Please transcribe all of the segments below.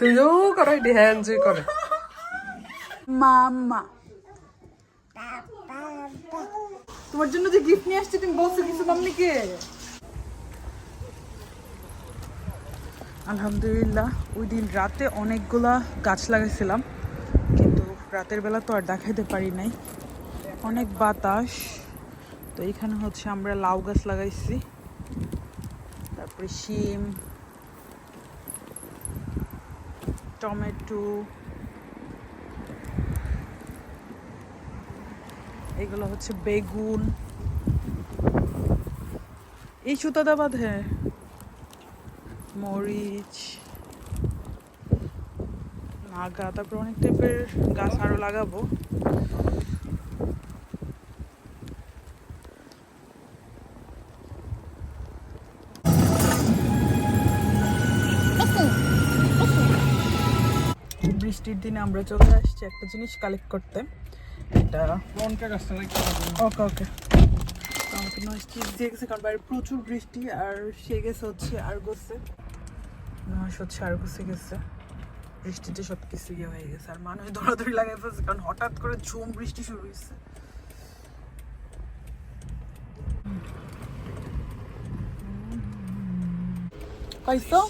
তুইও করো এটি হ্যাঁ এনজয় করে মাম্মা তোমার জন্য যে গিফট নিয়ে আসছি তুমি বলছো কিছু মাম্মিকে? আলহামদুলিল্লাহ ওই দিন রাতে অনেকগুলা গাছ লাগাইছিলাম কিন্তু রাতের বেলা তো আর দেখাইতে পারি নাই। অনেক বাতাস। তো এখানে হচ্ছে আমরা লাউ গাছ লাগাইছি তারপরে শিম টমেটো, এগুলো হচ্ছে বেগুন। এই সুতাটা বাঁধে মরিচ নাগা তারপর অনেক টাইপের গাছ আরও লাগাবো। বৃষ্টির দিনে আমরা চলে আসছি একটা জিনিস কালেক্ট করতে। এটা ওকে ওকে। আমাকে নয়েজ চিপস দিয়ে গেছে কারণ বাইরে প্রচুর বৃষ্টি আর সে গেছে হচ্ছে আরগোসে। নয়েস হচ্ছে আরগোসে গেছে। বৃষ্টিতে সব কিছু ইয়ে হয়ে গেছে আর মানুষ দৌড়াদৌড়ি লাগাই ফেলছে কারণ হঠাৎ করে ঝুম বৃষ্টি শুরু হয়েছে। পাইছো?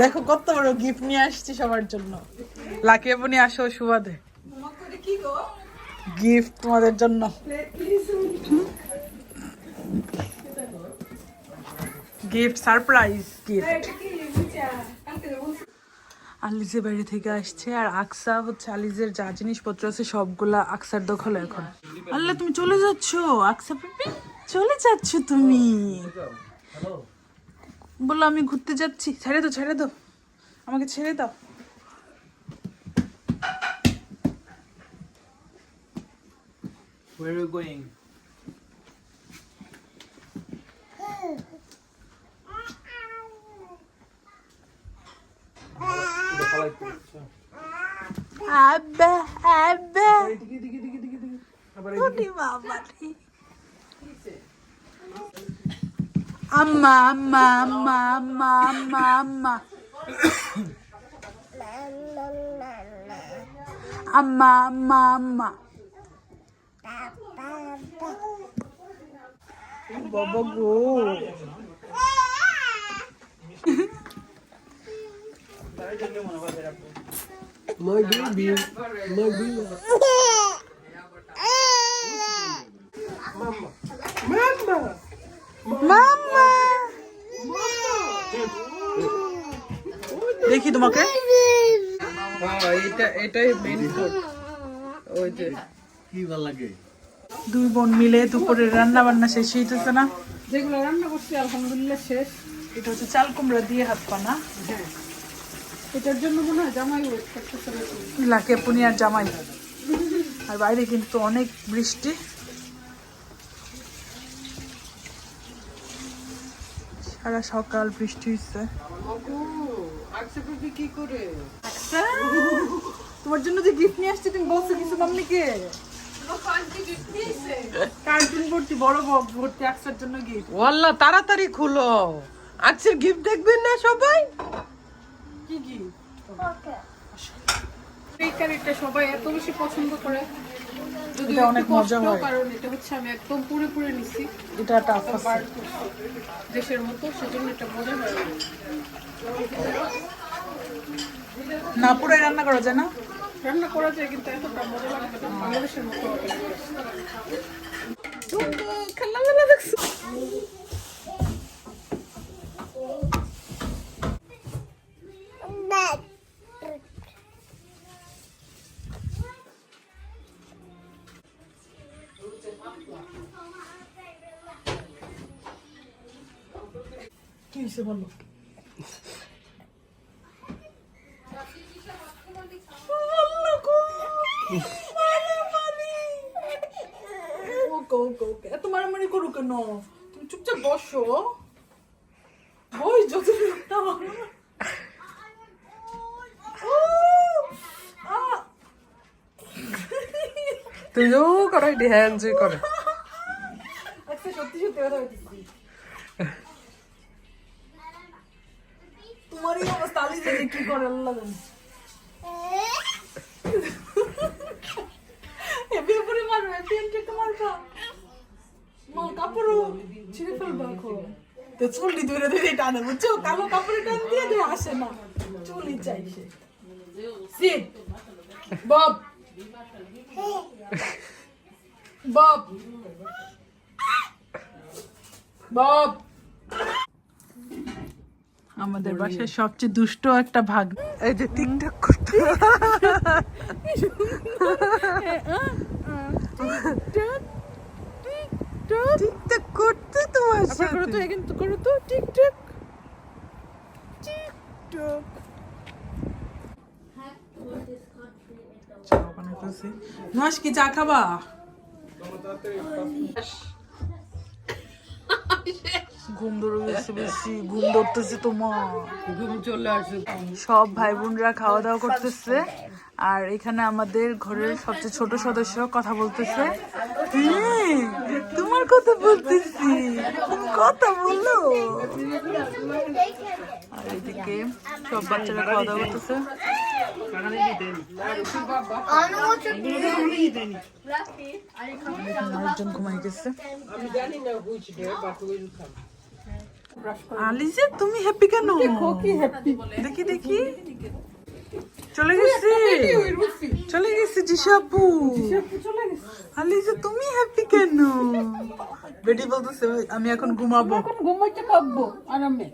দেখো কত বড় গিফট নিয়ে আসছি সবার জন্য। লাকি আপনি আসো সুবাদে। গিফট তোমাদের জন্য। গিফট সারপ্রাইজ গিফট আলিজে বাড়ি থেকে আসছে, আর আকসা হচ্ছে আলিজের যা জিনিসপত্র আছে সবগুলা আকসার দখলে এখন। আল্লাহ, তুমি চলে যাচ্ছ? আকসা চলে যাচ্ছ তুমি? বলল আমি ঘুরতে যাচ্ছি। ছেড়ে দাও ছেড়ে দাও। আমাকে ছেড়ে দাও। Where are you going? আব্বা আব্বা। দিকে দিকে দিকে দিকে দিকে। আবার ওরে বাবা। അമ്മ അമ്മ അമ്മ അമ്മ അമ്മ അമ്മ അമ്മ അമ്മ അമ്മ ബബഗു My baby, my baby. তোমাকে? হ্যাঁ এটা এটাই মেন ফুড ওই যে। কি ভালো লাগে দুই বোন মিলে দুপুরে রান্না বান্না শেষ হইতেছে না? যেগুলো রান্না করছি আলহামদুলিল্লাহ শেষ। এটা হচ্ছে চাল কুমড়া দিয়ে হাত পানা। এটার জন্য মনে হয় জামাই ওয়েট করতেছে। লাকে পুনি আর জামাই। আর বাইরে কিন্তু অনেক বৃষ্টি। সারা সকাল বৃষ্টি হচ্ছে কি করে? তোমার জন্য যে গিফট নিয়ে আসছি তুমি বলছো কিছু মাম্মিকে? কার্টুন ভর্তি বড় ভর্তি একসার জন্য গিফট ওয়াল্লা তাড়াতাড়ি খুলো। আকসের গিফট দেখবেন না সবাই? কি গিফট এই কারিটা সবাই এত বেশি পছন্দ করে। যদি এটা অনেক মজা হয়। কারণ এটা হচ্ছে আমি একদম পুরো পুরো নিছি। এটা টাফ আছে দেশের মতো সেজন্য এটা মজা হয়। না পুরাই রান্না করা যায় না? রান্না করা যায় কিন্তু এতটা মজা লাগবে না বাংলাদেশের মতো হবে। না। দেখছ। হয়েছে বলো। ওকে ওকে ওকে এত মারামারি করো কেন? তুমি চুপচাপ বসো। বই যত করো এটি হ্যাঁ এনজয় করো। আচ্ছা সত্যি সত্যি কথা যে কি করে আল্লাহ জানে। হেভি উপরে মারো হেভি এন্ট্রি তো মারবা মাল কাপড়ও ছিঁড়ে তো চুলটি ধরে ধরে টানে, বুঝছ? কালো কাপড়ে টান দিয়ে আসে না। চুলই চাই সে। সিট বব। বব। বব। আমাদের বাসায় সবচেয়ে দুষ্ট একটা ভাগ। এই যে টিকটক করতে। টিকটক করতে তোমার আবার করো তো সাথে। কিন্তু করো তো টিকটক। টিকটক। চা কি চা খাবা? ঘুম ধরে গেছে বেশি ঘুম ধরতেছে তোমার। ঘুম চলে আসে। সব ভাই বোনরা খাওয়া দাওয়া করতেছে আর এখানে আমাদের ঘরের সবচেয়ে ছোট সদস্য কথা বলতেছে। তোমার কথা বলতেছি। তুমি কথা বলো। আর এদিকে সব বাচ্চারা খাওয়া দাওয়া করতেছে। আরেকজন ঘুমাই গেছে। আলিজে তুমি হ্যাপি কেন? দেখি দেখি চলে গেছে। চলে গেছে জিসাপু আলিজে তুমি হ্যাপি কেন? বেটি বলতেছে আমি এখন ঘুমাবো। ঘুমাইতে পারব আরামে।